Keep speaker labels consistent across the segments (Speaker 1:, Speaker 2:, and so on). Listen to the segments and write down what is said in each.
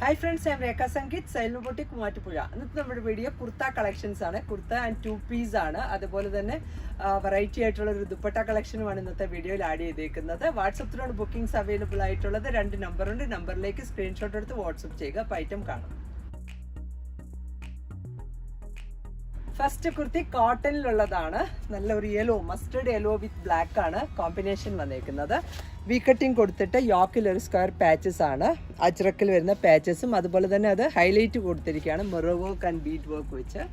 Speaker 1: Hi friends ഞാൻ Rekha Sangeeth Sailu boutique Muvattupuzha ഇന്നത്തെ നമ്മുടെ വീഡിയോ കുർത്ത കളക്ഷൻസ് ആണ്. കുർത്ത ആൻഡ് ടു പീസ് ആണ്. അതുപോലെ തന്നെ വെറൈറ്റി ആയിട്ടുള്ള ഒരു ദുപ്പട്ട കളക്ഷനുമാണ് ഇന്നത്തെ വീഡിയോയിൽ ആഡ് ചെയ്തേക്കുന്നത്. വാട്സപ്പിലാണ് ബുക്കിംഗ്സ് അവൈലബിൾ ആയിട്ടുള്ളത്. രണ്ട് നമ്പറുണ്ട് നമ്പറിലേക്ക് സ്ക്രീൻഷോട്ട് എടുത്ത് വാട്സപ്പ് ചെയ്യുക. അപ്പോൾ ഐറ്റം കാണാം. ഫസ്റ്റ് കുർത്തി കോട്ടണിലുള്ളതാണ് നല്ല ഒരു yellow mustard yellow with black ആണ് കോമ്പിനേഷൻ വന്നേക്കുന്നത്. വി കട്ടിങ് കൊടുത്തിട്ട് യോക്കിൽ ഒരു സ്ക്വയർ പാച്ചസ് ആണ്. അജ്രക്കിൽ വരുന്ന പാച്ചസും അതുപോലെ തന്നെ അത് ഹൈലൈറ്റ് കൊടുത്തിരിക്കുകയാണ്. Mirror work and bead work വെച്ച്.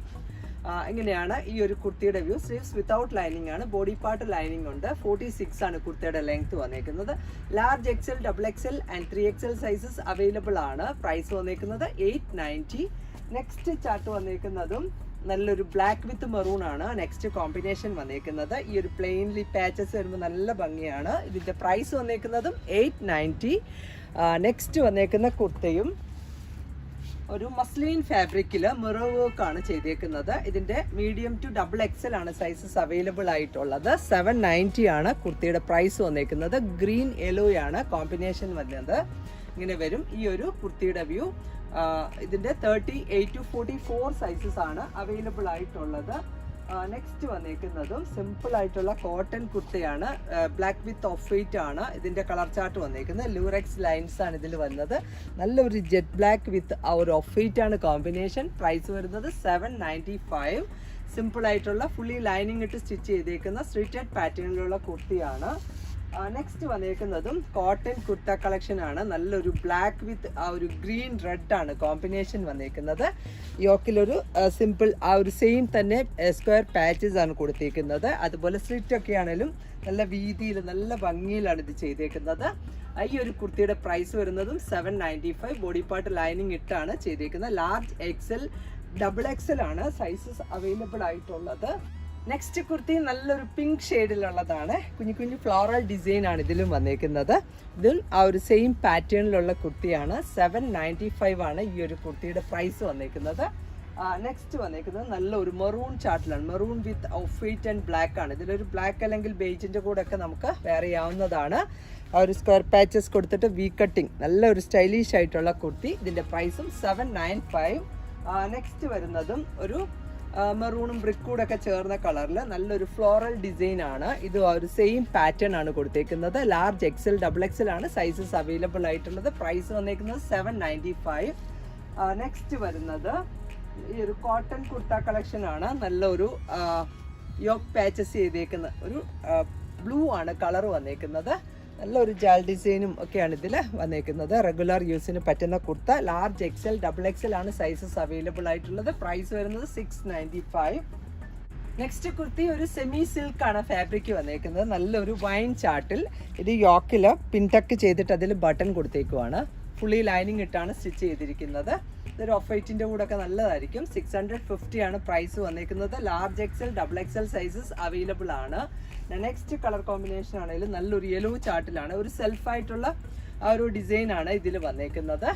Speaker 1: ഇങ്ങനെയാണ് ഈ ഒരു കുർത്തിയുടെ വ്യൂ സ്ലീവ്സ് വിത്തൗട്ട് ലൈനിങ് ആണ്. ബോഡി പാർട്ട് ലൈനിങ് ഉണ്ട്. ഫോർട്ടി സിക്സ് ആണ് കുർത്തിയുടെ ലെങ്ത് വന്നേക്കുന്നത്. Large XL double XL and three XL sizes available ആണ്. പ്രൈസ് വന്നേക്കുന്നത് എയ്റ്റ് നയന്റി നെക്സ്റ്റ് ചാർട്ട് വന്നേക്കുന്നതും നല്ലൊരു ബ്ലാക്ക് വിത്ത് മെറൂൺ ആണ് നെക്സ്റ്റ് കോമ്പിനേഷൻ വന്നേക്കുന്നത്. ഈ ഒരു പ്ലെയിൻലി പാച്ചസ് വരുമ്പോൾ നല്ല ഭംഗിയാണ്. ഇതിന്റെ പ്രൈസ് വന്നേക്കുന്നതും എയ്റ്റ് നയന്റി നെക്സ്റ്റ് വന്നേക്കുന്ന കുർത്തയും ഒരു മസ്ലിൻ ഫാബ്രിക്കിൽ മിറർ വർക്ക് ആണ് ചെയ്തേക്കുന്നത്. ഇതിന്റെ മീഡിയം ടു ഡബിൾ എക്സൽ ആണ് സൈസസ് അവൈലബിൾ ആയിട്ടുള്ളത്. സെവൻ നയന്റി ആണ് കുർത്തിയുടെ പ്രൈസ് വന്നേക്കുന്നത്. ഗ്രീൻ യെല്ലോ ആണ് കോമ്പിനേഷൻ വരുന്നത്. ഇങ്ങനെ വരും. ഈ ഒരു കുർത്തിയുടെ വ്യൂ ഇതിന്റെ thirty eight to forty four sizes ആണ് അവൈലബിൾ ആയിട്ടുള്ളത്. നെക്സ്റ്റ് വന്നേക്കുന്നതും സിമ്പിൾ ആയിട്ടുള്ള കോട്ടൺ കുർത്തയാണ്. ബ്ലാക്ക് വിത്ത് ഓഫ് വൈറ്റ് ആണ് ഇതിന്റെ കളർ ചാർട്ട് വന്നേക്കുന്നത്. ലൂറക്സ് ലൈൻസ് ആണ് ഇതിൽ വന്നത്. നല്ലൊരു ജെറ്റ് ബ്ലാക്ക് വിത്ത് ഒരു ഓഫ് വൈറ്റ് ആണ് കോമ്പിനേഷൻ പ്രൈസ് വരുന്നത് സെവൻ നയന്റി ഫൈവ് സിമ്പിൾ ആയിട്ടുള്ള ഫുള്ളി ലൈനിങ് ഇട്ട് സ്റ്റിച്ച് ചെയ്തേക്കുന്ന സ്ട്രീറ്റഡ് പാറ്റേണിലുള്ള കുർത്തിയാണ്. നെക്സ്റ്റ് വന്നിരിക്കുന്നതും കോട്ടൺ കുർത്ത കളക്ഷൻ ആണ്. നല്ലൊരു ബ്ലാക്ക് വിത്ത് ആ ഒരു ഗ്രീൻ റെഡ് ആണ് കോമ്പിനേഷൻ വന്നേക്കുന്നത്. യോക്കിലൊരു സിമ്പിൾ ആ ഒരു സെയിം തന്നെ സ്ക്വയർ പാച്ചസ് ആണ് കൊടുത്തിരിക്കുന്നത് അതുപോലെ സ്ലിറ്റ് ഒക്കെ ആണെങ്കിലും നല്ല വീതിയിൽ നല്ല ഭംഗിയിലാണ് ഇത് ചെയ്തേക്കുന്നത്. ഈ ഒരു കുർത്തിയുടെ പ്രൈസ് വരുന്നതും seven ninety five body part lining ഇട്ടാണ് ചെയ്തേക്കുന്നത്. ലാർജ് എക്സൽ ഡബിൾ എക്സൽ ആണ് സൈസസ് അവൈലബിൾ ആയിട്ടുള്ളത്. നെക്സ്റ്റ് കുർത്തി നല്ലൊരു പിങ്ക് ഷെയ്ഡിലുള്ളതാണ് കുഞ്ഞു കുഞ്ഞു ഫ്ലോറൽ ഡിസൈൻ ആണ് ഇതിലും വന്നേക്കുന്നത്. ഇതും ആ ഒരു സെയിം പാറ്റേണിലുള്ള കുർത്തിയാണ്. സെവൻ നയന്റി ഫൈവ് ആണ് ഈ ഒരു കുർത്തിയുടെ പ്രൈസ് വന്നേക്കുന്നത്. നെക്സ്റ്റ് വന്നേക്കുന്നത് നല്ല ഒരു maroon ചാർട്ടിലാണ് maroon with off white and black ആണ്. ഇതിലൊരു ബ്ലാക്ക് അല്ലെങ്കിൽ ബേജിന്റെ കൂടെ ഒക്കെ നമുക്ക് വേറെ ചെയ്യാവുന്നതാണ്. ആ ഒരു സ്ക്വയർ പാച്ചസ് കൊടുത്തിട്ട് വി കട്ടിങ് നല്ല ഒരു സ്റ്റൈലിഷ് ആയിട്ടുള്ള കുർത്തി. ഇതിന്റെ പ്രൈസും സെവൻ നയൻ ഫൈവ് നെക്സ്റ്റ് വരുന്നതും ഒരു മെറൂണും ബ്രിക്കൂടെ ഒക്കെ ചേർന്ന കളറിൽ നല്ലൊരു ഫ്ലോറൽ ഡിസൈൻ ആണ്. ഇത് ഒരു സെയിം പാറ്റേൺ ആണ് കൊടുത്തേക്കുന്നത്. ലാർജ് എക്സൽ ഡബിൾ എക്സൽ ആണ് സൈസസ് അവൈലബിൾ ആയിട്ടുള്ളത്. പ്രൈസ് വന്നേക്കുന്നത് സെവൻ നയന്റി ഫൈവ് നെക്സ്റ്റ് വരുന്നത് ഈ ഒരു കോട്ടൺ കുർത്ത കളക്ഷൻ ആണ്. നല്ലൊരു യോക്ക് പാച്ചസ് ചെയ്തേക്കുന്ന ഒരു ബ്ലൂ ആണ് കളർ വന്നേക്കുന്നത്. നല്ലൊരു ജാൽ ഡിസൈനും ഒക്കെയാണ് ഇതിൽ വന്നേക്കുന്നത്. റെഗുലർ യൂസിന് പറ്റുന്ന kurta. Large XL double XL ആണ് സൈസസ് അവൈലബിൾ ആയിട്ടുള്ളത്. പ്രൈസ് വരുന്നത് six ninety five next kurti ഒരു സെമി സിൽക്ക് ആണ് ഫാബ്രിക് വന്നേക്കുന്നത്. നല്ലൊരു വൈൻ ചാർട്ടിൽ ഇത് യോക്കിൽ പിൻടക്ക് ചെയ്തിട്ട് അതിൽ ബട്ടൺ കൊടുത്തേക്കുവാണ്. ഫുള്ളി ലൈനിങ് ഇട്ടാണ് സ്റ്റിച്ച് ചെയ്തിരിക്കുന്നത്. ഇതൊരു ഓഫ് വൈറ്റിന്റെ കൂടെ ഒക്കെ നല്ലതായിരിക്കും സിക്സ് ഹൺഡ്രഡ് ഫിഫ്റ്റി ആണ് പ്രൈസ് വന്നിരിക്കുന്നത് large XL double XL sizes available ആണ്. നെക്സ്റ്റ് കളർ കോമ്പിനേഷൻ ആണെങ്കിലും നല്ലൊരു യെല്ലോ ചാർട്ടിലാണ് ഒരു സെൽഫായിട്ടുള്ള ആ ഒരു ഡിസൈൻ ആണ് ഇതിൽ വന്നേക്കുന്നത്.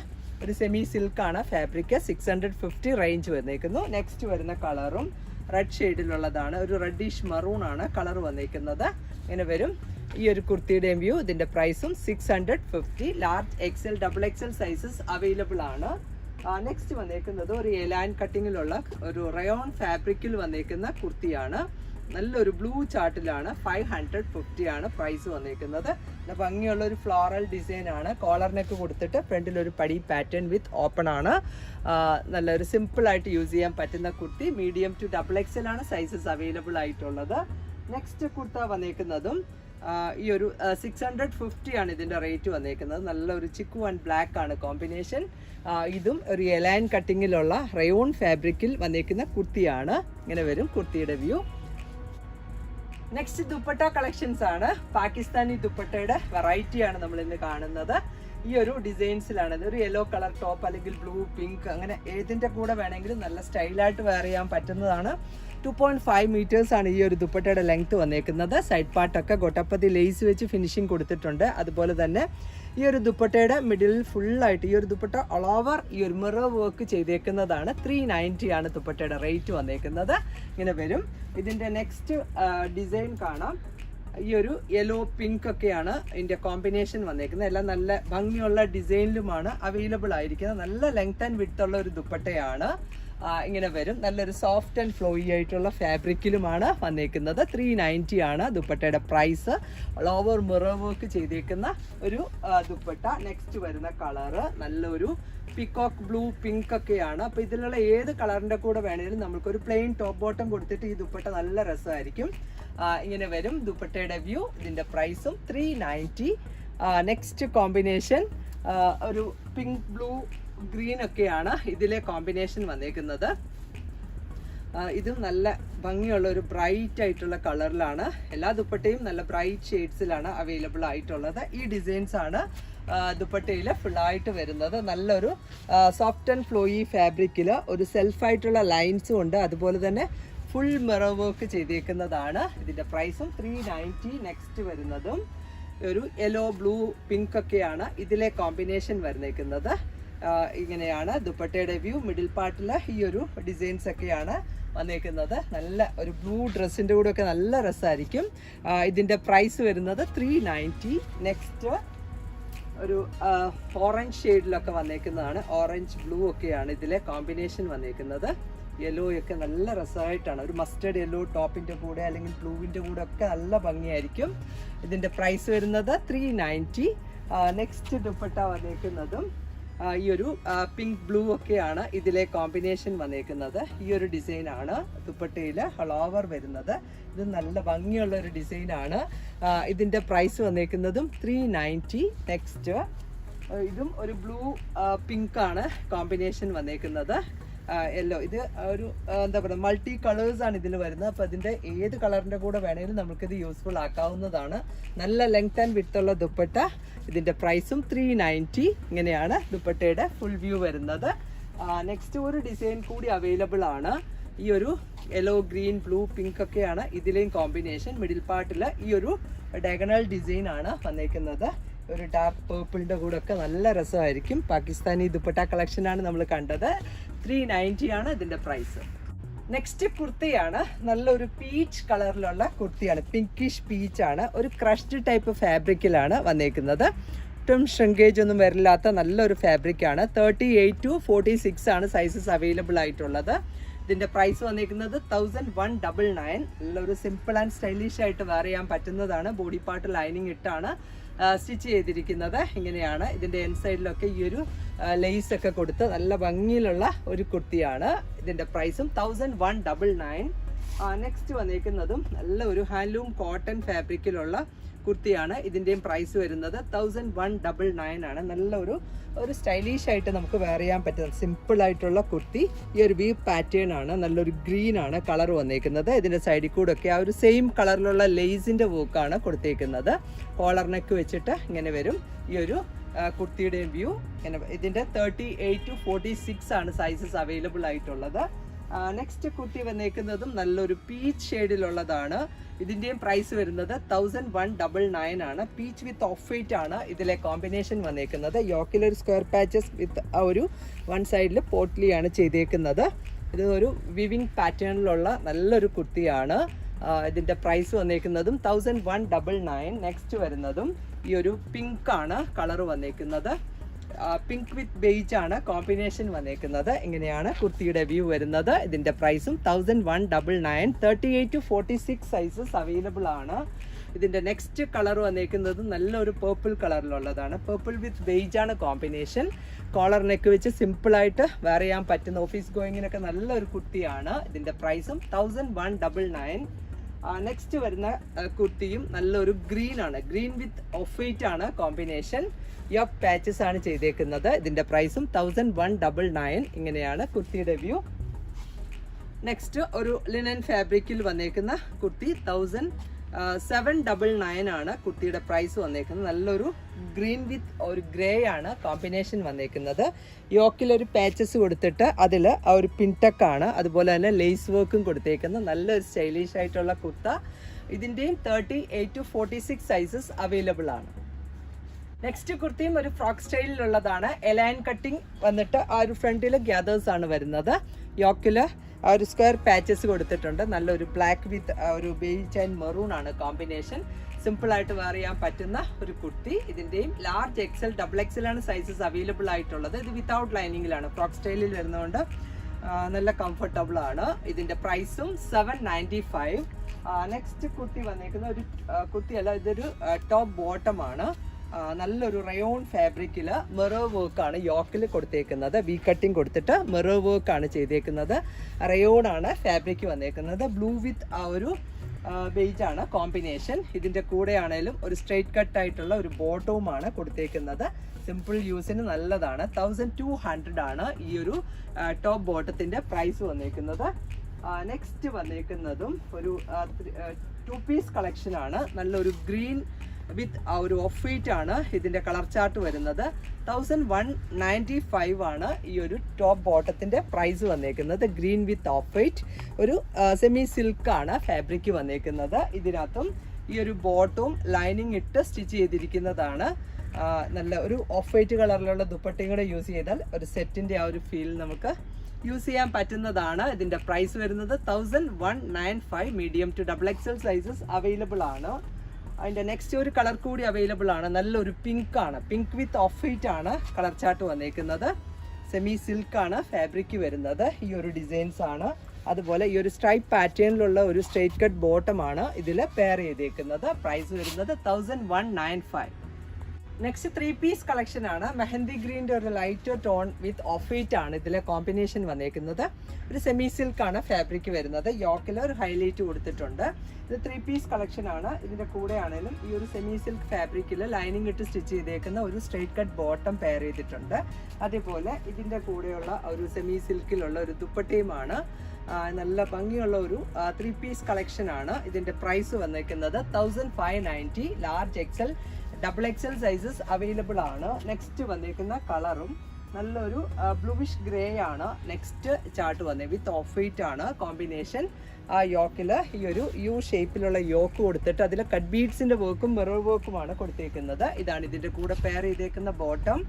Speaker 1: ഒരു സെമി സിൽക്ക് ആണ് fabric six hundred fifty range വന്നേക്കുന്നു. Next വരുന്ന കളറും റെഡ് ഷെയ്ഡിലുള്ളതാണ് ഒരു റെഡിഷ് മറൂൺ ആണ് കളർ വന്നേക്കുന്നത്. ഇങ്ങനെ വരും. ഈ ഒരു കുർത്തിയുടെയും വ്യൂ ഇതിന്റെ പ്രൈസും six hundred fifty large XL double XL sizes available ആണ്. നെക്സ്റ്റ് വന്നേക്കുന്നത് ഒരു എലാൻ കട്ടിങ്ങിലുള്ള ഒരു റയോൺ ഫാബ്രിക്കിൽ വന്നേക്കുന്ന കുർത്തിയാണ്. നല്ലൊരു ബ്ലൂ ചാർട്ടിലാണ് ഫൈവ് ഹൺഡ്രഡ് ഫിഫ്റ്റി ആണ് പ്രൈസ് വന്നേക്കുന്നത്. നല്ല ഭംഗിയുള്ള ഒരു ഫ്ലോറൽ ഡിസൈൻ ആണ് കോളർ നെക്ക് കൊടുത്തിട്ട് ഫ്രണ്ടിൽ ഒരു പടി പാറ്റേൺ വിത്ത് ഓപ്പൺ ആണ്. നല്ലൊരു സിമ്പിൾ ആയിട്ട് യൂസ് ചെയ്യാൻ പറ്റുന്ന kurti. Medium to double XL ആണ് സൈസസ് അവൈലബിൾ ആയിട്ടുള്ളത്. നെക്സ്റ്റ് കുർത്ത വന്നേക്കുന്നതും ഈ ഒരു സിക്സ് ഹൺഡ്രഡ് ഫിഫ്റ്റി ആണ് ഇതിന്റെ റേറ്റ് വന്നേക്കുന്നത്. നല്ലൊരു ചിക്കു ആൻഡ് ബ്ലാക്ക് ആണ് കോമ്പിനേഷൻ ഇതും ഒരു എലൈൻ കട്ടിങ്ങിലുള്ള റയോൺ ഫാബ്രിക്കിൽ വന്നേക്കുന്ന കുർത്തിയാണ്. ഇങ്ങനെ വരും കുർത്തിയുടെ വ്യൂ നെക്സ്റ്റ് ദുപ്പട്ട കളക്ഷൻസ് ആണ്. പാകിസ്ഥാനി ദുപ്പട്ടയുടെ വെറൈറ്റി ആണ് നമ്മൾ ഇന്ന് കാണുന്നത്. ഈ ഒരു ഡിസൈൻസിലാണ് ഇത് ഒരു യെല്ലോ കളർ ടോപ്പ് അല്ലെങ്കിൽ ബ്ലൂ പിങ്ക് അങ്ങനെ ഏതിന്റെ കൂടെ വേണമെങ്കിലും നല്ല സ്റ്റൈലായിട്ട് വെയർ ചെയ്യാൻ പറ്റുന്നതാണ്. ടു പോയിന്റ് ഫൈവ് മീറ്റേഴ്സ് ആണ് ഈ ഒരു ദുപ്പട്ടയുടെ ലെങ്ത് വന്നേക്കുന്നത്. സൈഡ് പാർട്ടൊക്കെ ഗൊട്ടപ്പതി ലേസ് വെച്ച് ഫിനിഷിംഗ് കൊടുത്തിട്ടുണ്ട്. അതുപോലെ തന്നെ ഈ ഒരു ദുപ്പട്ടയുടെ മിഡിലിൽ ഫുള്ളായിട്ട് ഈ ഒരു ദുപ്പട്ട ഓൾ ഓവർ ഈ ഒരു മിറർ വർക്ക് ചെയ്തേക്കുന്നതാണ്. ത്രീ നയന്റി ആണ് ദുപ്പട്ടയുടെ റേറ്റ് വന്നേക്കുന്നത്. ഇങ്ങനെ വരും. ഇതിന്റെ നെക്സ്റ്റ് ഡിസൈൻ കാണാം. ഈ ഒരു യെല്ലോ പിങ്ക് ഒക്കെയാണ് ഇതിന്റെ കോമ്പിനേഷൻ വന്നേക്കുന്നത്. എല്ലാം നല്ല ഭംഗിയുള്ള ഡിസൈനിലുമാണ് അവൈലബിൾ ആയിരിക്കുന്നത്. നല്ല ലെങ്ത് ആൻഡ് വിഡ്ത്ത് ഉള്ള ഒരു ദുപ്പട്ടയാണ് ഇങ്ങനെ വരും. നല്ലൊരു സോഫ്റ്റ് ആൻഡ് ഫ്ലോയി ആയിട്ടുള്ള ഫാബ്രിക്കിലുമാണ് വന്നേക്കുന്നത്. ത്രീ നയന്റി ആണ് ദുപ്പട്ടയുടെ പ്രൈസ് ഓവർ മിറർ വർക്ക് ചെയ്തേക്കുന്ന ഒരു ദുപ്പട്ട. നെക്സ്റ്റ് വരുന്ന കളറ് നല്ലൊരു പിക്കോക്ക് ബ്ലൂ പിങ്ക് ഒക്കെയാണ്. അപ്പോൾ ഇതിലുള്ള ഏത് കളറിന്റെ കൂടെ വേണമെങ്കിലും നമുക്കൊരു പ്ലെയിൻ ടോപ്പ് ബോട്ടം കൊടുത്തിട്ട് ഈ ദുപ്പട്ട നല്ല രസമായിരിക്കും. ഇങ്ങനെ വരും. ദുപ്പട്ടയുടെ വ്യൂ ഇതിന്റെ പ്രൈസും ത്രീ നയന്റി നെക്സ്റ്റ് കോമ്പിനേഷൻ ഒരു പിങ്ക് ബ്ലൂ ഗ്രീൻ ഒക്കെയാണ് ഇതിലെ കോമ്പിനേഷൻ വന്നേക്കുന്നത്. ഇതും നല്ല ഭംഗിയുള്ള ഒരു ബ്രൈറ്റ് ആയിട്ടുള്ള കളറിലാണ് എല്ലാ ദുപ്പട്ടയും നല്ല ബ്രൈറ്റ് ഷെയ്ഡ്സിലാണ് അവൈലബിൾ ആയിട്ടുള്ളത്. ഈ ഡിസൈൻസ് ആണ് ദുപ്പട്ടയിൽ ഫുള്ളായിട്ട് വരുന്നത്. നല്ലൊരു സോഫ്റ്റ് ആൻഡ് ഫ്ലോയി ഫാബ്രിക്കിൽ ഒരു സെൽഫായിട്ടുള്ള ലൈൻസും ഉണ്ട്. അതുപോലെ തന്നെ ഫുൾ മിറർ വർക്ക് ചെയ്തേക്കുന്നതാണ്. ഇതിന്റെ പ്രൈസും ത്രീ നയന്റി നെക്സ്റ്റ് വരുന്നതും ഒരു യെല്ലോ ബ്ലൂ പിങ്ക് ഒക്കെയാണ് ഇതിലെ കോമ്പിനേഷൻ വരുന്നേക്കുന്നത്. ഇങ്ങനെയാണ് ദുപ്പട്ടയുടെ വ്യൂ മിഡിൽ പാർട്ടിൽ ഈ ഒരു ഡിസൈൻസ് ഒക്കെയാണ് വന്നേക്കുന്നത്. നല്ല ഒരു ബ്ലൂ ഡ്രസ്സിന്റെ കൂടെ ഒക്കെ നല്ല രസമായിരിക്കും ഇതിന്റെ പ്രൈസ് വരുന്നത് ത്രീ നയന്റി നെക്സ്റ്റ് ഒരു ഓറഞ്ച് ഷെയ്ഡിലൊക്കെ വന്നേക്കുന്നതാണ്. ഓറഞ്ച് ബ്ലൂ ഒക്കെയാണ് ഇതിലെ കോമ്പിനേഷൻ വന്നേക്കുന്നത്. യെല്ലോ ഒക്കെ നല്ല രസമായിട്ടാണ്. ഒരു മസ്റ്റേഡ് യെല്ലോ ടോപ്പിന്റെ കൂടെ അല്ലെങ്കിൽ ബ്ലൂവിന്റെ കൂടെ ഒക്കെ നല്ല ഭംഗിയായിരിക്കും. ഇതിന്റെ പ്രൈസ് വരുന്നത് ത്രീ നയന്റി നെക്സ്റ്റ് ദുപ്പട്ട വന്നേക്കുന്നതും ഈ ഒരു പിങ്ക് ബ്ലൂ ഒക്കെയാണ് ഇതിലെ കോമ്പിനേഷൻ വന്നേക്കുന്നത്. ഈ ഒരു ഡിസൈനാണ് ദുപ്പട്ടയിൽ ഹളോവർ വരുന്നത്. ഇത് നല്ല ഭംഗിയുള്ള ഒരു ഡിസൈനാണ് ഇതിന്റെ പ്രൈസ് വന്നേക്കുന്നതും ത്രീ നയന്റി നെക്സ്റ്റ് ഇതും ഒരു ബ്ലൂ പിങ്ക് ആണ് കോമ്പിനേഷൻ വന്നേക്കുന്നത്. യെല്ലോ ഇത് ഒരു എന്താ പറയുക മൾട്ടി കളേഴ്സ് ആണ് ഇതിൽ വരുന്നത്. അപ്പോൾ അതിന്റെ ഏത് കളറിന്റെ കൂടെ വേണമെങ്കിലും നമുക്കിത് യൂസ്ഫുൾ ആക്കാവുന്നതാണ്. നല്ല ലെങ്ത് ആൻഡ് വിത്ത് ഉള്ള ദുപ്പട്ട. ഇതിന്റെ പ്രൈസും ത്രീ നയന്റി ഇങ്ങനെയാണ് ദുപ്പട്ടയുടെ ഫുൾ വ്യൂ വരുന്നത്. നെക്സ്റ്റ് ഒരു ഡിസൈൻ കൂടി അവൈലബിൾ ആണ്. ഈ ഒരു യെല്ലോ ഗ്രീൻ ബ്ലൂ പിങ്ക് ഒക്കെയാണ് ഇതിലെയും കോമ്പിനേഷൻ മിഡിൽ പാർട്ടിൽ ഈ ഒരു ഡയഗണൽ ഡിസൈൻ ആണ് വന്നേക്കുന്നത്. ഒരു ഡാർക്ക് പേർപ്പിളിന്റെ കൂടെ ഒക്കെ നല്ല രസമായിരിക്കും. പാകിസ്ഥാനി ദുപ്പട്ട കളക്ഷനാണ് നമ്മൾ കണ്ടത്. ത്രീ ആണ് ഇതിന്റെ പ്രൈസ് നെക്സ്റ്റ് കുർത്തിയാണ്. നല്ലൊരു പീച്ച് കളറിലുള്ള കുർത്തിയാണ്. പിങ്കിഷ് പീച്ച് ആണ്. ഒരു ക്രഷ്ഡ് ടൈപ്പ് ഫാബ്രിക്കിലാണ് വന്നേക്കുന്നത്. ഒട്ടും ഷ്രിങ്കേജ് ഒന്നും വരില്ലാത്ത നല്ലൊരു ഫാബ്രിക്കാണ് thirty eight to forty six ആണ് സൈസസ് അവൈലബിൾ ആയിട്ടുള്ളത്. ഇതിന്റെ പ്രൈസ് വന്നിരിക്കുന്നത് തൗസൻഡ് വൺ ഡബിൾ നയൻ നല്ലൊരു സിമ്പിൾ ആൻഡ് സ്റ്റൈലിഷ് ആയിട്ട് വെയർ ചെയ്യാൻ പറ്റുന്നതാണ്. ബോഡി പാർട്ട് ലൈനിങ് ഇട്ടാണ് സ്റ്റിച്ച് ചെയ്തിരിക്കുന്നത്. ഇങ്ങനെയാണ് ഇതിന്റെ എൻ സൈഡിലൊക്കെ ഈ ഒരു ലെയ്സ് ഒക്കെ കൊടുത്ത് നല്ല ഭംഗിയിലുള്ള ഒരു കുർത്തിയാണ്. ഇതിന്റെ പ്രൈസും thousand one double nine next വന്നിരിക്കുന്നതും നല്ല ഒരു ഹാൻഡ്ലൂം കോട്ടൺ ഫാബ്രിക്കിലുള്ള കുർത്തിയാണ് ഇതിന്റെയും പ്രൈസ് വരുന്നത്. തൗസൻഡ് വൺ ഡബിൾ നയൻ ആണ്. നല്ലൊരു ഒരു സ്റ്റൈലിഷ് ആയിട്ട് നമുക്ക് വെയർ ചെയ്യാൻ പറ്റുന്ന സിമ്പിൾ ആയിട്ടുള്ള കുർത്തി. ഈ ഒരു വീ പാറ്റേൺ ആണ്. നല്ലൊരു ഗ്രീൻ ആണ് കളർ വന്നേക്കുന്നത്. ഇതിന്റെ സൈഡിൽ കൂടെ ഒക്കെ ആ ഒരു സെയിം കളറിലുള്ള ലെയ്സിന്റെ വോക്കാണ് കൊടുത്തേക്കുന്നത്. കോളർ നെക്ക് വെച്ചിട്ട് ഇങ്ങനെ വരും. ഈ ഒരു കുർത്തിയുടെയും വ്യൂ ഇതിന്റെ thirty eight to forty six ആണ് സൈസസ് അവൈലബിൾ ആയിട്ടുള്ളത്. നെക്സ്റ്റ് കുട്ടി വന്നേക്കുന്നതും നല്ലൊരു പീച്ച് ഷെയ്ഡിലുള്ളതാണ് ഇതിന്റെയും പ്രൈസ് വരുന്നത് തൗസൻഡ് വൺ ഡബിൾ നയൻ ആണ്. പീച്ച് വിത്ത് ഓഫ് വൈറ്റ് ആണ് ഇതിലെ കോമ്പിനേഷൻ വന്നേക്കുന്നത്. യോക്കിലൊരു സ്ക്വയർ പാച്ചസ് വിത്ത് ആ ഒരു വൺ സൈഡിൽ പോട്ട്ലിയാണ് ചെയ്തേക്കുന്നത്. ഇത് ഒരു വിവിങ് പാറ്റേണിലുള്ള നല്ലൊരു കുർത്തിയാണ് ഇതിന്റെ price വന്നേക്കുന്നതും thousand one double nine next വരുന്നതും ഈ ഒരു പിങ്ക് ആണ്. കളർ വന്നേക്കുന്നത്. പിങ്ക് വിത്ത് ബെയ്ജ് ആണ് കോമ്പിനേഷൻ വന്നേക്കുന്നത്. ഇങ്ങനെയാണ് കുർത്തിയുടെ വ്യൂ വരുന്നത്. ഇതിന്റെ പ്രൈസും thousand one double nine thirty eight to forty six sizes available ആണ്. ഇതിന്റെ നെക്സ്റ്റ് കളർ വന്നേക്കുന്നത് നല്ലൊരു പേർപ്പിൾ കളറിലുള്ളതാണ് പേർപ്പിൾ വിത്ത് ബെയ്ജ് ആണ് കോമ്പിനേഷൻ കോളർ നെക്ക് വെച്ച് സിമ്പിളായിട്ട് വെയർ ചെയ്യാൻ പറ്റുന്ന ഓഫീസ് ഗോയിങ്ങിനൊക്കെ നല്ലൊരു കുർത്തിയാണ്. ഇതിന്റെ പ്രൈസും thousand one double nine next വരുന്ന കുർത്തിയും നല്ലൊരു ഗ്രീൻ ആണ് ഗ്രീൻ വിത്ത് ഓഫ് വൈറ്റ് ആണ് കോമ്പിനേഷൻ യോക്ക് പാച്ചസ് ആണ് ചെയ്തേക്കുന്നത്. ഇതിന്റെ പ്രൈസും തൗസൻഡ് വൺ ഡബിൾ നയൻ ഇങ്ങനെയാണ് കുർത്തിയുടെ വ്യൂ നെക്സ്റ്റ് ഒരു ലിനൻ ഫാബ്രിക്കിൽ വന്നേക്കുന്ന kurti thousand seven double nine ആണ് കുട്ടിയുടെ പ്രൈസ് വന്നേക്കുന്നത്. നല്ലൊരു ഗ്രീൻ വിത്ത് ഒരു ഗ്രേ ആണ് കോമ്പിനേഷൻ വന്നേക്കുന്നത്. യോക്കിലൊരു പാച്ചസ് കൊടുത്തിട്ട് അതിൽ ആ ഒരു പിൻടക്കാണ് അതുപോലെ തന്നെ ലേസ് വർക്കും കൊടുത്തേക്കുന്ന നല്ലൊരു സ്റ്റൈലിഷ് ആയിട്ടുള്ള kurta. ഇതിന്റെയും thirty eight to forty six sizes available ആണ്. നെക്സ്റ്റ് കുർത്തിയും ഒരു ഫ്രോക്ക് സ്റ്റൈലിലുള്ളതാണ് എലയൻ കട്ടിങ് വന്നിട്ട് ആ ഒരു ഫ്രണ്ടിൽ ഗ്യാദേഴ്സ് ആണ് വരുന്നത്. യോക്കിൽ ആ ഒരു സ്ക്വയർ പാച്ചസ് കൊടുത്തിട്ടുണ്ട്. നല്ലൊരു ബ്ലാക്ക് വിത്ത് ഒരു ബേജ് ആൻഡ് മെറൂൺ ആണ് കോമ്പിനേഷൻ സിമ്പിൾ ആയിട്ട് വെയർ ചെയ്യാൻ പറ്റുന്ന ഒരു കുർത്തി ഇതിന്റെയും ലാർജ് എക്സൽ ഡബിൾ എക്സൽ ആണ് സൈസസ് അവൈലബിൾ ആയിട്ടുള്ളത്. ഇത് വിത്തൗട്ട് ലൈനിങ്ങിലാണ് ഫ്രോക്ക് സ്റ്റൈലിൽ വരുന്നതുകൊണ്ട് നല്ല കംഫർട്ടബിൾ ആണ്. ഇതിന്റെ പ്രൈസും seven ninety five next kurti വന്നേക്കുന്ന ഒരു കുർത്തി കുർത്തിയല്ല ഇതൊരു ടോപ്പ് ബോട്ടം ആണ്. നല്ലൊരു റയോൺ ഫാബ്രിക്കിൽ മെറോ വർക്കാണ് യോക്കിൽ കൊടുത്തേക്കുന്നത്. വി കട്ടിങ് കൊടുത്തിട്ട് മെറോ വർക്കാണ് ചെയ്തേക്കുന്നത്. റയോൺ ആണ് ഫാബ്രിക് വന്നേക്കുന്നത്. ബ്ലൂ വിത്ത് ആ ഒരു ബേജാണ് കോമ്പിനേഷൻ. ഇതിന്റെ കൂടെ ആണേലും ഒരു സ്ട്രെയിറ്റ് കട്ട് ആയിട്ടുള്ള ഒരു ബോട്ടവുമാണ് കൊടുത്തേക്കുന്നത്. സിമ്പിൾ യൂസിന് നല്ലതാണ്. തൗസൻഡ് ടു ഹൺഡ്രഡ് ആണ് ഈ ഒരു ടോപ്പ് ബോട്ടത്തിന്റെ പ്രൈസ് വന്നേക്കുന്നത്. നെക്സ്റ്റ് വന്നേക്കുന്നതും ഒരു ടു പീസ് കളക്ഷനാണ്. നല്ലൊരു ഗ്രീൻ വിത്ത് ആ ഒരു ഓഫ് വൈറ്റ് ആണ് ഇതിന്റെ കളർ ചാർട്ട് വരുന്നത്. തൗസൻഡ് വൺ നയന്റി ഫൈവ് ആണ് ഈ ഒരു ടോപ്പ് ബോട്ടത്തിന്റെ പ്രൈസ് വന്നേക്കുന്നത്. ഗ്രീൻ വിത്ത് ഓഫ് വൈറ്റ് ഒരു സെമി സിൽക്ക് ആണ് ഫാബ്രിക് വന്നേക്കുന്നത്. ഇതിനകത്തും ഈ ഒരു ബോട്ടും ലൈനിങ് ഇട്ട് സ്റ്റിച്ച് ചെയ്തിരിക്കുന്നതാണ്. നല്ല ഒരു ഓഫ് വൈറ്റ് കളറിലുള്ള ദുപ്പട്ടയും കൂടെ യൂസ് ചെയ്താൽ ഒരു സെറ്റിന്റെ ആ ഒരു ഫീൽ നമുക്ക് യൂസ് ചെയ്യാൻ പറ്റുന്നതാണ്. ഇതിന്റെ പ്രൈസ് വരുന്നത് thousand one nine five medium to double XL sizes available ആണ്. അതിന്റെ നെക്സ്റ്റ് ഒരു കളർ കൂടി അവൈലബിൾ ആണ്. നല്ലൊരു പിങ്ക് ആണ്. പിങ്ക് വിത്ത് ഓഫ് വൈറ്റ് ആണ് കളർ ചാർട്ട് വന്നേക്കുന്നത്. സെമി സിൽക്ക് ആണ് ഫാബ്രിക് വരുന്നത്. ഈ ഒരു ഡിസൈൻസ് ആണ്. അതുപോലെ ഈ ഒരു സ്ട്രൈപ്പ് പാറ്റേണിലുള്ള ഒരു സ്ട്രൈറ്റ് കട്ട് ബോട്ടം ആണ് ഇതിൽ പെയർ ചെയ്തേക്കുന്നത്. പ്രൈസ് വരുന്നത് thousand one nine five next three piece collection ആണ്. മെഹന്തി ഗ്രീന്റെ ഒരു light tone with off white ആണ് ഇതിലെ കോമ്പിനേഷൻ വന്നേക്കുന്നത്. ഒരു സെമി സിൽക്ക് ആണ് ഫാബ്രിക് വരുന്നത്. യോക്കിൽ ഒരു ഹൈലൈറ്റ് കൊടുത്തിട്ടുണ്ട്. ഇത് ത്രീ പീസ് കളക്ഷൻ ആണ്. ഇതിന്റെ കൂടെ ആണെങ്കിലും ഈ ഒരു സെമി സിൽക്ക് ഫാബ്രിക്കിൽ ലൈനിങ് ഇട്ട് സ്റ്റിച്ച് ചെയ്തേക്കുന്ന ഒരു സ്ട്രൈറ്റ് കട്ട് ബോട്ടം പെയർ ചെയ്തിട്ടുണ്ട്. അതേപോലെ ഇതിന്റെ കൂടെയുള്ള ഒരു സെമി സിൽക്കിലുള്ള ഒരു ദുപ്പട്ടയുമാണ് നല്ല ഭംഗിയുള്ള ഒരു ത്രീ പീസ് കളക്ഷൻ ആണ്. ഇതിന്റെ പ്രൈസ് വന്നേക്കുന്നത് thousand five ninety large XL double XL sizes available ആണ്. നെക്സ്റ്റ് വന്നേക്കുന്ന കളറും നല്ലൊരു ബ്ലൂവിഷ് ഗ്രേ ആണ്. നെക്സ്റ്റ് ചാർട്ട് വന്നത് വിത്ത് ഓഫ് വൈറ്റ് ആണ്. കോമ്പിനേഷൻ ആ യോക്കിൽ ഈ ഒരു യു ഷേപ്പിലുള്ള യോക്ക് കൊടുത്തിട്ട് അതിൽ കട്ട് ബീഡ്സിന്റെ വർക്കും മിറർ വർക്കുമാണ് കൊടുത്തേക്കുന്നത്. ഇതാണ് ഇതിന്റെ കൂടെ പെയർ ചെയ്തേക്കുന്ന ബോട്ടം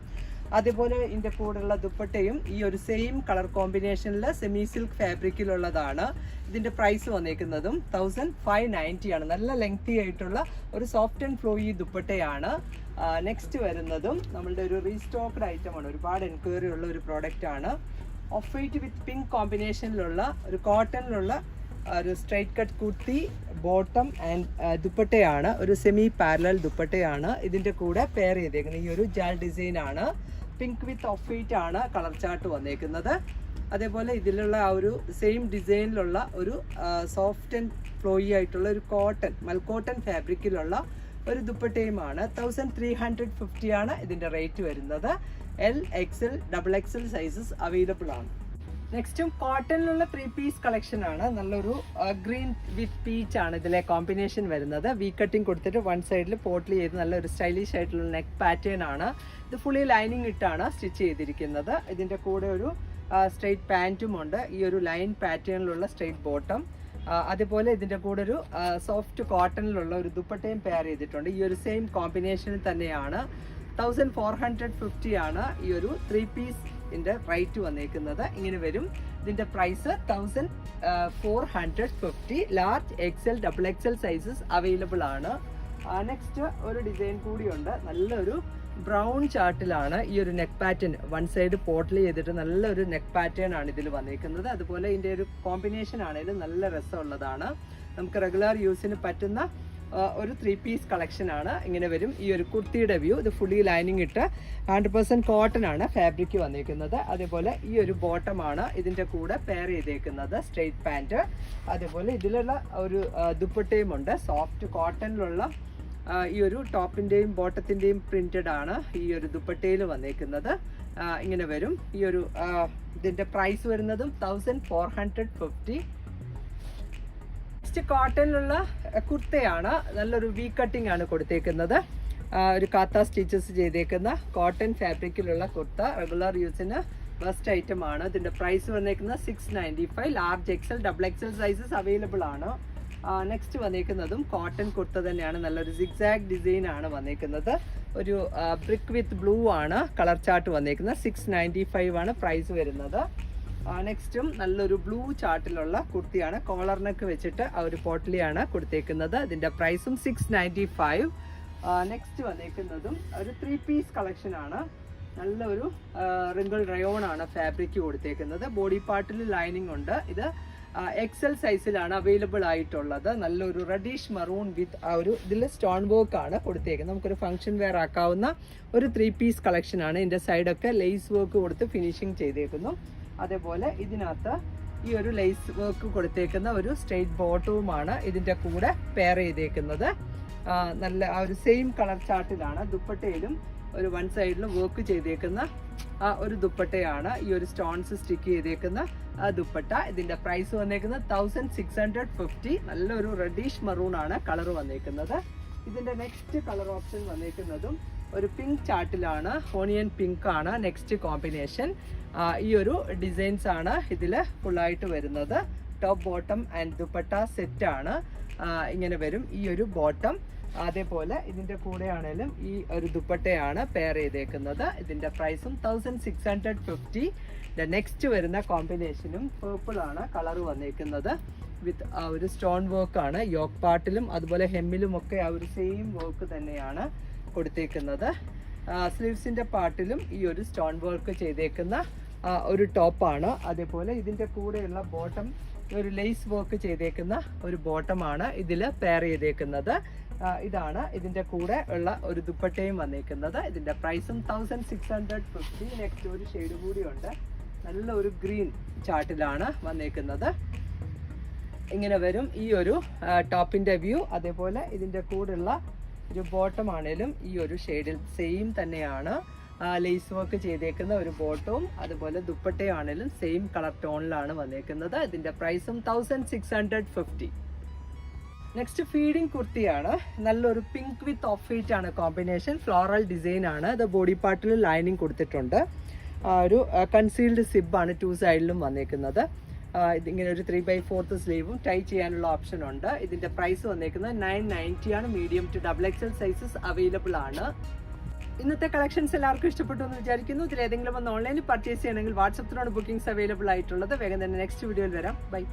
Speaker 1: അതേപോലെ ഇതിന്റെ കൂടെയുള്ള ദുപ്പട്ടയും ഈ ഒരു സെയിം കളർ കോമ്പിനേഷനിൽ സെമി സിൽക്ക് ഫാബ്രിക്കിലുള്ളതാണ് ഇതിന്റെ പ്രൈസ് വന്നേക്കുന്നതും തൗസൻഡ് ഫൈവ് നയന്റി ആണ്. നല്ല ലെങ്തി ആയിട്ടുള്ള ഒരു സോഫ്റ്റ് ആൻഡ് ഫ്ലോയി ദുപ്പട്ടയാണ്. നെക്സ്റ്റ് വരുന്നതും നമ്മളുടെ ഒരു റീസ്റ്റോക്ക്ഡ് ഐറ്റം ആണ്. ഒരുപാട് എൻക്വയറി ഉള്ള ഒരു പ്രോഡക്റ്റ് ആണ്. ഓഫ് വൈറ്റ് വിത്ത് പിങ്ക് കോമ്പിനേഷനിലുള്ള ഒരു കോട്ടണിലുള്ള ഒരു straight cut kurti bottom and ദുപ്പട്ടയാണ്. ഒരു സെമി പാരലൽ ദുപ്പട്ടയാണ്. ഇതിന്റെ കൂടെ പെയർ ചെയ്തേക്കുന്നത്. ഈ ഒരു ജാൽ ഡിസൈൻ ആണ്. പിങ്ക് വിത്ത് ഓഫ് വൈറ്റ് ആണ് കളർ ചാർട്ട് വന്നേക്കുന്നത്. അതേപോലെ ഇതിലുള്ള ആ ഒരു സെയിം ഡിസൈനിലുള്ള ഒരു സോഫ്റ്റ് ആൻഡ് ഫ്ലോയി ആയിട്ടുള്ള ഒരു കോട്ടൺ മൽക്കോട്ടൺ ഫാബ്രിക്കിലുള്ള ഒരു ദുപ്പട്ടയുമാണ് തൗസൻഡ് ത്രീ ഹൺഡ്രഡ് ഫിഫ്റ്റി ആണ് ഇതിന്റെ റേറ്റ് വരുന്നത്. L X L double X L sizes available ആണ്. നെക്സ്റ്റും കോട്ടണിലുള്ള ത്രീ പീസ് കളക്ഷൻ ആണ്. നല്ലൊരു ഗ്രീൻ വിത്ത് പീച്ച് ആണ് ഇതിലെ കോമ്പിനേഷൻ വരുന്നത്. വി കട്ടിങ് കൊടുത്തിട്ട് വൺ സൈഡിൽ പോട്ടിൽ ചെയ്ത് നല്ലൊരു സ്റ്റൈലിഷ് ആയിട്ടുള്ള നെക്ക് പാറ്റേൺ ആണ്. ഇത് ഫുള്ളി ലൈനിങ് ഇട്ടാണ് സ്റ്റിച്ച് ചെയ്തിരിക്കുന്നത്. ഇതിന്റെ കൂടെ ഒരു സ്ട്രെയിറ്റ് പാന്റും ഉണ്ട്. ഈ ഒരു ലൈൻ പാറ്റേണിലുള്ള സ്ട്രെയിറ്റ് ബോട്ടം അതുപോലെ ഇതിന്റെ കൂടെ ഒരു സോഫ്റ്റ് കോട്ടണിലുള്ള ഒരു ദുപ്പട്ടയും പെയർ ചെയ്തിട്ടുണ്ട്. ഈ ഒരു സെയിം കോമ്പിനേഷനിൽ തന്നെയാണ്. തൗസൻഡ് ഫോർ ഹൺഡ്രഡ് ഫിഫ്റ്റി ആണ് ഈ ഒരു ത്രീ പീസ് ഇതിന്റെ റേറ്റ് വന്നേക്കുന്നത്. ഇങ്ങനെ വരും. ഇതിന്റെ price thousand four hundred fifty large XL double XL sizes available ആണ്. നെക്സ്റ്റ് ഒരു ഡിസൈൻ കൂടിയുണ്ട് നല്ലൊരു ബ്രൗൺ ചാർട്ടിലാണ് ഈ ഒരു നെക്ക് പാറ്റേൺ വൺ സൈഡ് പോർട്ടൽ ചെയ്തിട്ട് നല്ലൊരു നെക്ക് പാറ്റേൺ ആണ് ഇതിൽ വന്നിരിക്കുന്നത് അതുപോലെ ഇതിന്റെ ഒരു കോമ്പിനേഷൻ ആണെങ്കിലും നല്ല രസമുള്ളതാണ്. നമുക്ക് റെഗുലർ യൂസിന് പറ്റുന്ന ഒരു ത്രീ പീസ് കളക്ഷൻ ആണ്. ഇങ്ങനെ വരും. ഈ ഒരു കുർത്തിയുടെ വ്യൂ ഇത് ഫുള്ളി ലൈനിങ് ഇട്ട് ഹൺഡ്രഡ് പെർസെന്റ് കോട്ടൺ ആണ് ഫാബ്രിക് വന്നിരിക്കുന്നത്. അതേപോലെ ഈ ഒരു ബോട്ടമാണ് ഇതിന്റെ കൂടെ പെയർ ചെയ്തേക്കുന്നത് സ്ട്രെയിറ്റ് പാന്റ് അതേപോലെ ഇതിലുള്ള ഒരു ദുപ്പട്ടയും ഉണ്ട്. സോഫ്റ്റ് കോട്ടണിലുള്ള ഈ ഒരു ടോപ്പിന്റെയും ബോട്ടത്തിന്റെയും പ്രിന്റഡ് ആണ് ഈ ഒരു ദുപ്പട്ടയിൽ വന്നേക്കുന്നത് ഇങ്ങനെ വരും. ഈ ഒരു ഇതിന്റെ പ്രൈസ് വരുന്നതും thousand four hundred fifty next കോട്ടണിലുള്ള കുർത്തയാണ്. നല്ലൊരു വി കട്ടിംഗ് ആണ് കൊടുത്തേക്കുന്നത്. ഒരു കാത്ത സ്റ്റിച്ചസ് ചെയ്തേക്കുന്ന കോട്ടൺ ഫാബ്രിക്കിലുള്ള കുർത്ത. റെഗുലർ യൂസിന് ബെസ്റ്റ് ഐറ്റം ആണ്. ഇതിന്റെ പ്രൈസ് വന്നേക്കുന്നത് six ninety five large XL double XL sizes available ആണ്. നെക്സ്റ്റ് വന്നേക്കുന്നതും കോട്ടൺ കുർത്ത തന്നെയാണ്. നല്ലൊരു സിക്സാഗ് ഡിസൈൻ ആണ് വന്നേക്കുന്നത്. ഒരു ബ്രിക്ക് വിത്ത് ബ്ലൂ ആണ്. കളർ ചാർട്ട് വന്നേക്കുന്നത് സിക്സ് നയന്റി ഫൈവ് ആണ് പ്രൈസ് വരുന്നത്. നെക്സ്റ്റും നല്ലൊരു ബ്ലൂ ചാർട്ടിലുള്ള കുർത്തിയാണ്. കോളറിനൊക്കെ നെക്ക് വെച്ചിട്ട് ആ ഒരു പോട്ടിലിയാണ് കൊടുത്തേക്കുന്നത്. ഇതിന്റെ പ്രൈസും സിക്സ് നയന്റി ഫൈവ് നെക്സ്റ്റ് വന്നേക്കുന്നതും ഒരു ത്രീ പീസ് കളക്ഷൻ ആണ്. നല്ലൊരു റിങ്കിൾ റയോൺ ആണ് ഫാബ്രിക് കൊടുത്തേക്കുന്നത്. ബോഡി പാർട്ടിൽ ലൈനിങ് ഉണ്ട്. ഇത് എക്സൽ സൈസിലാണ് അവൈലബിൾ ആയിട്ടുള്ളത്. നല്ലൊരു റെഡീഷ് മറൂൺ വിത്ത് ആ ഒരു ഇതിൽ സ്റ്റോൺ വർക്ക് ആണ് കൊടുത്തേക്കുന്നത്. നമുക്കൊരു ഫംഗ്ഷൻ വെയർ ആക്കാവുന്ന ഒരു ത്രീ പീസ് കളക്ഷൻ ആണ്. ഇതിന്റെ സൈഡൊക്കെ ലേസ് വർക്ക് കൊടുത്ത് ഫിനിഷിങ് ചെയ്തേക്കുന്നു. അതേപോലെ ഇതിനകത്ത് ഈ ഒരു ലേസ് വർക്ക് കൊടുത്തേക്കുന്ന ഒരു സ്ട്രെയിറ്റ് ബോട്ടവുമാണ് ഇതിന്റെ കൂടെ പെയർ ചെയ്തേക്കുന്നത്. നല്ല ആ ഒരു സെയിം കളർ ചാർട്ടിലാണ് ദുപ്പട്ടയിലും ഒരു വൺ സൈഡിലും വർക്ക് ചെയ്തേക്കുന്ന ആ ഒരു ദുപ്പട്ടയാണ്. ഈ ഒരു സ്റ്റോൺസ് സ്റ്റിക്ക് ചെയ്തേക്കുന്ന ആ ദുപ്പട്ട. ഇതിന്റെ പ്രൈസ് വന്നേക്കുന്നത് തൗസൻഡ് സിക്സ് ഹൺഡ്രഡ് ഫിഫ്റ്റി നല്ലൊരു റെഡിഷ് മറൂൺ ആണ് കളർ വന്നേക്കുന്നത്. ഇതിന്റെ നെക്സ്റ്റ് കളർ ഓപ്ഷൻ വന്നേക്കുന്നതും ഒരു പിങ്ക് ചാർട്ടിലാണ് ഓണിയൻ പിങ്ക് ആണ് നെക്സ്റ്റ് കോമ്പിനേഷൻ ഈ ഒരു ഡിസൈൻസ് ആണ് ഇതിൽ ഫുള്ളായിട്ട് വരുന്നത്. Top bottom and dupatta set ആണ് ഇങ്ങനെ വരും ഈ ഒരു ബോട്ടം അതേപോലെ ഇതിന്റെ കൂടെയാണേലും ഈ ഒരു ദുപ്പട്ടയാണ് പെയർ ചെയ്തേക്കുന്നത്. ഇതിന്റെ പ്രൈസും thousand six hundred fifty next വരുന്ന കോമ്പിനേഷനും പേർപ്പിൾ ആണ് കളർ വന്നേക്കുന്നത് വിത്ത് ആ ഒരു സ്റ്റോൺ വർക്ക് ആണ്. യോക്ക് പാട്ടിലും അതുപോലെ ഹെമ്മിലും ഒക്കെ ആ ഒരു സെയിം വർക്ക് തന്നെയാണ്. കൊടുത്തേക്കുന്നത്. സ്ലീവ്സിന്റെ പാട്ടിലും ഈ ഒരു സ്റ്റോൺ വർക്ക് ചെയ്തേക്കുന്ന ഒരു ടോപ്പാണ്. അതേപോലെ ഇതിന്റെ കൂടെയുള്ള ബോട്ടം ഒരു ലേസ് വർക്ക് ചെയ്തേക്കുന്ന ഒരു ബോട്ടമാണ് ഇതിൽ പെയർ ചെയ്തേക്കുന്നത്. ഇതാണ് ഇതിന്റെ കൂടെ ഉള്ള ഒരു ദുപ്പട്ടയും വന്നേക്കുന്നത്. ഇതിന്റെ പ്രൈസും thousand six hundred fifty next ഒരു ഷെയ്ഡ് കൂടിയുണ്ട് നല്ല ഒരു ഗ്രീൻ ചാർട്ടിലാണ് വന്നേക്കുന്നത്. ഇങ്ങനെ വരും ഈ ഒരു ടോപ്പിന്റെ വ്യൂ. അതേപോലെ ഇതിന്റെ കൂടെയുള്ള ഒരു ബോട്ടം ആണേലും ഈ ഒരു ഷെയ്ഡിൽ സെയിം തന്നെയാണ് ലേസ് വർക്ക് ചെയ്തേക്കുന്ന ഒരു ബോട്ടവും അതുപോലെ ദുപ്പട്ടയാണേലും സെയിം കളർ ടോണിലാണ് വന്നേക്കുന്നത്. ഇതിന്റെ പ്രൈസും thousand six hundred fifty next feeding കുർത്തിയാണ്. നല്ലൊരു പിങ്ക് വിത്ത് ഓഫ് വൈറ്റ് ആണ് കോമ്പിനേഷൻ ഫ്ലോറൽ ഡിസൈൻ ആണ്. ഇത് ബോഡി പാർട്ടിൽ ലൈനിങ് കൊടുത്തിട്ടുണ്ട്. ഒരു കൺസീൽഡ് സിബ് ആണ് ടു സൈഡിലും വന്നേക്കുന്നത്. ഇതിങ്ങനെ ഒരു ത്രീ ബൈ ഫോർത്ത് സ്ലീവും ടൈ ചെയ്യാനുള്ള ഓപ്ഷൻ ഉണ്ട്. ഇതിന്റെ പ്രൈസ് വന്നേക്കുന്നത് നയൻ നയന്റി ആണ്. Medium to double XL sizes available ആണ്. ഇന്നത്തെ കളക്ഷൻസ് എല്ലാവർക്കും ഇഷ്ടപ്പെട്ടു എന്ന് വിചാരിക്കുന്നു. ഇതിൽ ഏതെങ്കിലും ഒന്ന് ഓൺലൈനിൽ പർച്ചേസ് ചെയ്യണമെങ്കിൽ വാട്സപ്പിലാണ് ബുക്കിംഗ്സ് അവൈലബിൾ ആയിട്ടുള്ളത്. വേഗം തന്നെ നെക്സ്റ്റ് വീഡിയോയിൽ വരാം. ബൈ